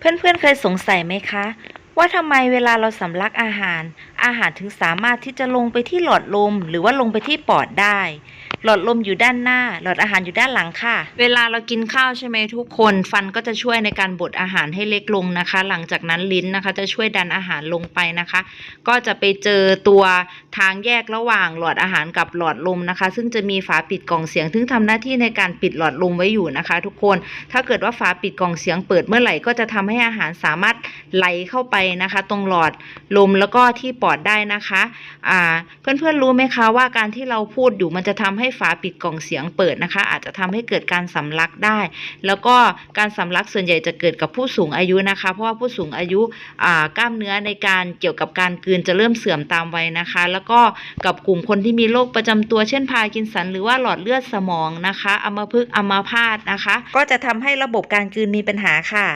เพื่อนๆเคยสงสัยไหมคะ ว่าทำไมเวลาเราสำลักอาหาร อาหารถึงสามารถที่จะลงไปที่หลอดลม หรือว่าลงไปที่ปอดได้ หลอดลมอยู่ด้านหน้า หลอดอาหารอยู่ด้านหลังค่ะ เวลาเรากินข้าวใช่ไหมทุกคน ฟันก็จะช่วยในการบดอาหารให้เล็กลงนะคะ หลังจากนั้นลิ้นนะคะ จะช่วยดันอาหารลงไปนะคะ ก็จะไปเจอตัวทางแยกระหว่างหลอดอาหารกับหลอดลมนะคะ ซึ่งจะมีฝาปิดกล่องเสียงซึ่งทำหน้าที่ในการปิดหลอดลมไว้อยู่นะคะ ทุกคน ถ้าเกิดว่าฝาปิดกล่องเสียงเปิดเมื่อไหร่ก็จะทำให้อาหารสามารถไหลเข้าไปนะคะ ตรงหลอดลมแล้วก็ที่ปอดได้นะคะอ่าเพื่อนๆรู้ไหมคะว่าการที่เราพูดอยู่มันจะทำให้ฝาปิดกล่องเสียงเปิดนะคะ อาจจะทำให้เกิดการสำลักได้ แล้วก็การสำลักส่วนใหญ่จะเกิดกับผู้สูงอายุนะคะ เพราะว่าผู้สูงอายุอ่ากล้ามเนื้อในการเกี่ยวกับการกลืนจะเริ่มเสื่อมตามวัยนะคะ แล้วก็กับกลุ่มคนที่มีโรคประจำตัวเช่นพากินสัน หรือว่าหลอดเลือดสมองนะคะอัมพฤกษ์อัมพาตนะคะ ก็จะทำให้ระบบการกลืนมีปัญหาค่ะ